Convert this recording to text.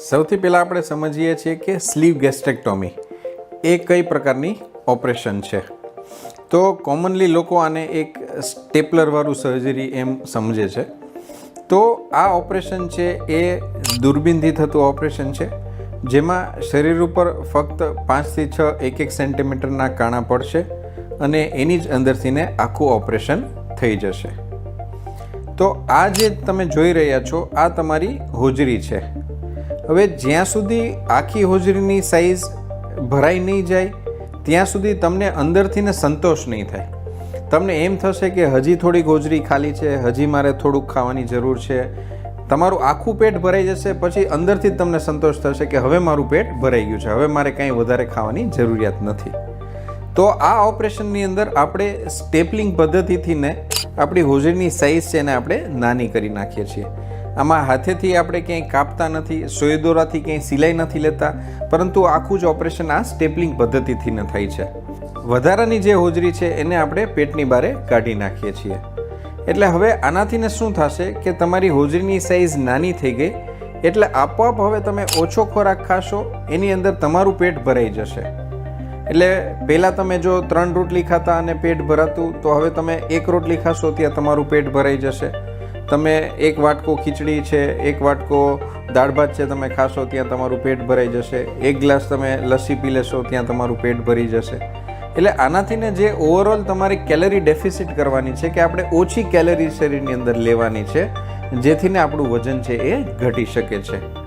સૌથી પહેલાં આપણે સમજીએ છીએ કે સ્લીવ ગેસ્ટ્રેક્ટોમી એ કઈ પ્રકારની ઓપરેશન છે? તો કોમનલી લોકો આને એક સ્ટેપલરવાળું સર્જરી એમ સમજે છે. તો આ ઓપરેશન છે એ દૂરબીનથી થતું ઓપરેશન છે, જેમાં શરીર ઉપર ફક્ત પાંચથી છ એક એક સેન્ટીમીટરના કાણા પડશે અને એની જ અંદરથીને આખું ઓપરેશન થઈ જશે. તો આ જે તમે જોઈ રહ્યા છો, આ તમારી હોજરી છે. હવે જ્યાં સુધી આખી હોજરીની સાઈઝ ભરાઈ નહીં જાય, ત્યાં સુધી તમને અંદરથીને સંતોષ નહીં થાય. તમને એમ થશે કે હજી થોડીક હોજરી ખાલી છે, હજી મારે થોડુંક ખાવાની જરૂર છે. તમારું આખું પેટ ભરાઈ જશે, પછી અંદરથી જ તમને સંતોષ થશે કે હવે મારું પેટ ભરાઈ ગયું છે, હવે મારે કાંઈ વધારે ખાવાની જરૂરિયાત નથી. તો આ ઓપરેશનની અંદર આપણે સ્ટેપલિંગ પદ્ધતિથી ને આપણી હોજરીની સાઇઝ છે એને આપણે નાની કરી નાખીએ છીએ. આમાં હાથેથી આપણે ક્યાંય કાપતા નથી સોય દોરાથી ક્યાંય સિલાઈ નથી લેતા, પરંતુ આખું જ ઓપરેશન આ સ્ટેપલિંગ પદ્ધતિથી ન થાય છે. વધારાની જે હોજરી છે એને આપણે પેટની બારે કાઢી નાખીએ છીએ. એટલે હવે આનાથી ને શું થશે કે તમારી હોજરીની સાઈઝ નાની થઈ ગઈ, એટલે આપોઆપ હવે તમે ઓછો ખોરાક ખાશો, એની અંદર તમારું પેટ ભરાઈ જશે. એટલે પહેલાં તમે જો ત્રણ રોટલી ખાતા અને પેટ ભરાતું, તો હવે તમે એક રોટલી ખાશો, ત્યાં તમારું પેટ ભરાઈ જશે. તમે એક વાટકો ખીચડી છે, એક વાટકો દાળ ભાત છે તમે ખાશો, ત્યાં તમારું પેટ ભરાઈ જશે. એક ગ્લાસ તમે લસ્સી પી લેશો, ત્યાં તમારું પેટ ભરી જશે. એટલે આનાથી ને જે ઓવરઓલ તમારી કેલરી ડેફિસિટ કરવાની છે કે આપણે ઓછી કેલરી શરીરની અંદર લેવાની છે, જેથી ને આપણું વજન છે એ ઘટી શકે છે.